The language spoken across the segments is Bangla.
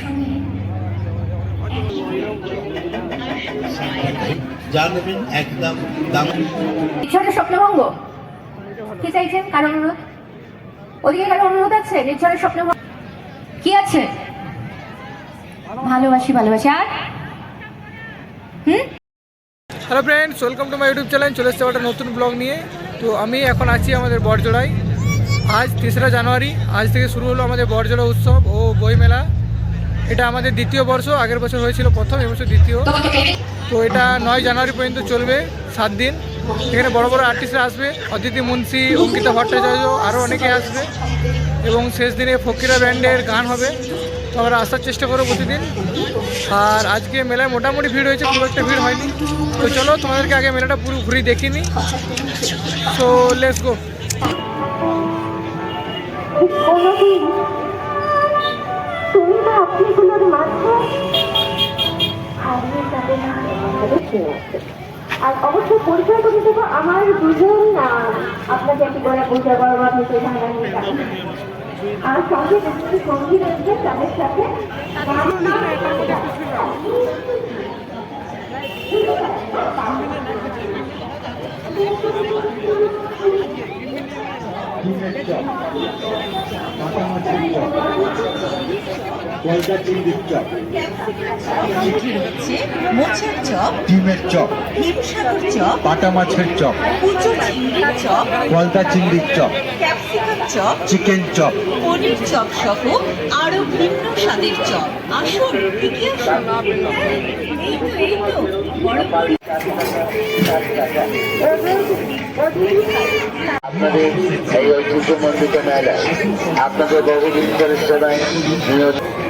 সঙ্গে যা নেবেন একদম দাম। নির্ঝরের স্বপ্নভঙ্গ। কি চাইছেন? কারও অনুরোধ? ওদিকে কারও অনুরোধ আছে? নির্ঝরের স্বপ্নভঙ্গ। কি আছে? ভালোবাসি ভালোবাসি। আর? হুম? Hello friends welcome to my YouTube channel চলে এসেছে একটা নতুন ব্লগ নিয়ে। তো আমি এখন আছি আমাদের বড়জোড়ায় আজ তেসরা জানুয়ারি, আজ থেকে শুরু হলো আমাদের বড়জোড়া উৎসব ও বইমেলা। এটা আমাদের দ্বিতীয় বর্ষ, আগের বছর হয়েছিল প্রথম এবছর দ্বিতীয়। তো এটা নয় জানুয়ারি পর্যন্ত চলবে, সাত দিন। এখানে বড় বড় আর্টিস্টরা আসবে, অদিতি মুন্সি, অঙ্কিতা ভট্টাচার্য আরও অনেকে আসবে। এবং শেষ দিনে ফকিরা ব্যান্ডের গান হবে। তো আমরা আসার চেষ্টা করব প্রতিদিন। আর আজকে মেলায় মোটামুটি ভিড় হয়েছে, খুব একটা ভিড় হয়নি। তো চলো তোমাদেরকে আগে মেলাটা পুরো ঘুরে দেখিনি। সো লেটস গো কোনোদিন তুমি বা আপনিগুলোর মাঝে হারিয়ে যাবে আর অবশ্যই পরিচয় করে দেবো আমার দুজন আপনাকে একটি করে পরিচয় এখানে আমি রাখি। আর সঙ্গে সঙ্গী রয়েছে তাদের সাথে কয়টা চিংড়ির চপ হচ্ছে মোচার চপ ডিমের চপ হিমসাগর চপ পাটা মাছের চপ কুচো চিংড়ির চপ গলদা চিংড়ির chop capsicum chop chicken chop paneer chop সহ আরও ভিন্ন স্বাদের চপ আসুন এই তো এই তো আপনাদের এই ঐতিহ্যমণ্ডিত মেলায় আপনাদের বহুদিন ধরে সেবায় নিয়োজিত।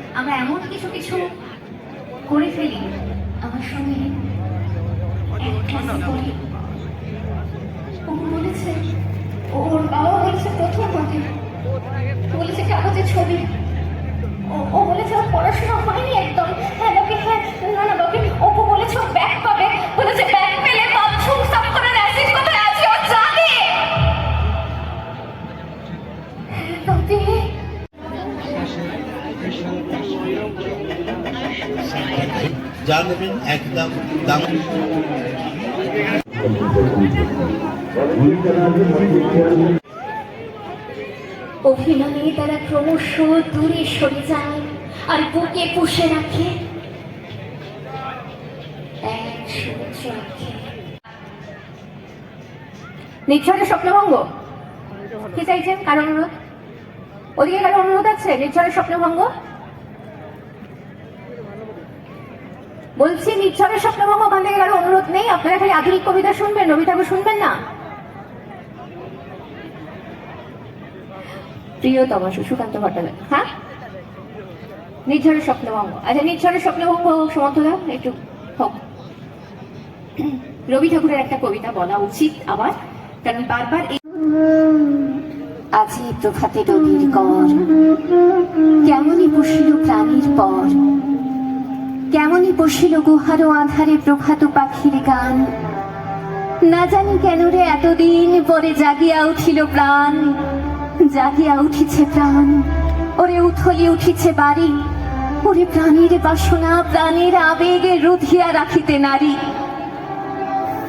আমরা এমন কিছু কিছু করে ফেলি আমার সঙ্গে ও বলেছে, ওর বাবা বলেছে প্রথম মাকে বলেছে কাগজের ছবি। ও যা একদম দাম। তারা ক্রমশ দূরে সরে যায় আর বুকে পুষে রাখে। রাখে স্বপ্নভঙ্গ? কি চাইছেন? কারও অনুরোধ? ওদিকে কারও অনুরোধ আছে? নির্ঝরের স্বপ্নভঙ্গ? বলছি, নির্ঝরের স্বপ্নভঙ্গ ওখান থেকে কারও অনুরোধ নেই? আপনারা খালি আধুনিক কবিতা শুনবেন, রবি ঠাকুর শুনবেন না? প্রিয়তমা সুকান্ত ভট্টাচার্য। হ্যাঁ? নির্ঝরের স্বপ্নভঙ্গ। আচ্ছা নির্ঝরের স্বপ্নভঙ্গ সমর্থদা একটু হোক। রবি ঠাকুরের একটা কবিতা বলা উচিত আবার, কারণ বারবার আজি প্রভাতে নদীর কর কেমনই বসিল প্রাণীর পর। কেমনই বসিল গুহারো আধারে প্রভাত পাখির গান। না জানি কেন রে এতদিন পরে জাগিয়া উঠিল প্রাণ। জাগিয়া উঠিছে প্রাণ। ওরে উথলি উঠিছে বাড়ি। ওরে প্রাণীর বাসনা, প্রাণের আবেগে রুধিয়া রাখিতে নারী।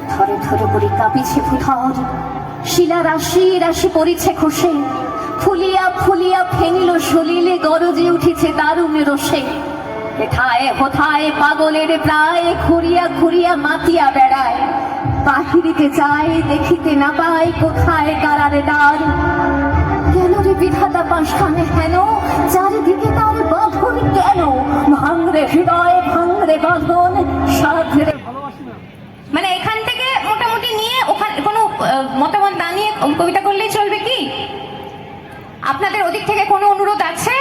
থরে থরে করে কাঁপিছে ভূধর। শিলা রাশি রাশি পড়িছে খসে। ফুলিয়া ফুলিয়া ফেনিল সলিলে গরজে উঠিছে দারুণ রসে। হেথায় হোথায় পাগলের প্রায় খুঁড়িয়া খুঁড়িয়া মাতিয়া বেড়ায়? বাহিরিতে যায়, দেখিতে না পায় কোথায় কারারে দ্বার। কেন রে বিধাতা পাশানে হেন? চারিদিকে তার বাঁধন কেন? ভাঙরে হৃদয়, ভাঙরে বাঁধন সাধরে মানে এখান থেকে মোটামুটি নিয়ে ওখানে, কোনো মতামত না নিয়ে কবিতা করলেই চলবে কি? আপনাদের ওদিক থেকে কোনো অনুরোধ আছে?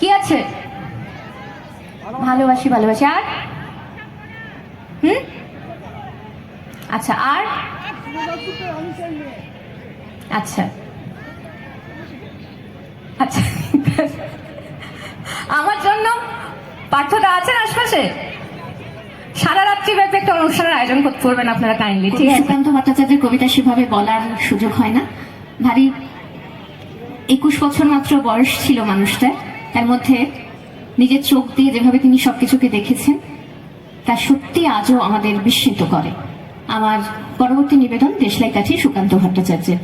কি আছে? ভালোবাসি ভালোবাসি। আর? হুম? আচ্ছা আর? আচ্ছা। আচ্ছা। আমার জন্য পার্থদা আছেন আশপাশে? সারা রাত্রি ব্যাপী একটা অনুষ্ঠানের আয়োজন করতে করবেন আপনারা কাইন্ডলি ঠিক আছে? সুকান্ত ভট্টাচার্যের কবিতা সেভাবে বলার সুযোগ হয় না। ভারী একুশ বছর মাত্র বয়স ছিল মানুষটার। তার মধ্যে নিজের চোখ দিয়ে যেভাবে তিনি সবকিছুকে দেখেছেন, তা সত্যি আজও আমাদের বিস্মিত করে। আমার পরবর্তী নিবেদন দেশলাই কাঠি সুকান্ত ভট্টাচার্যের।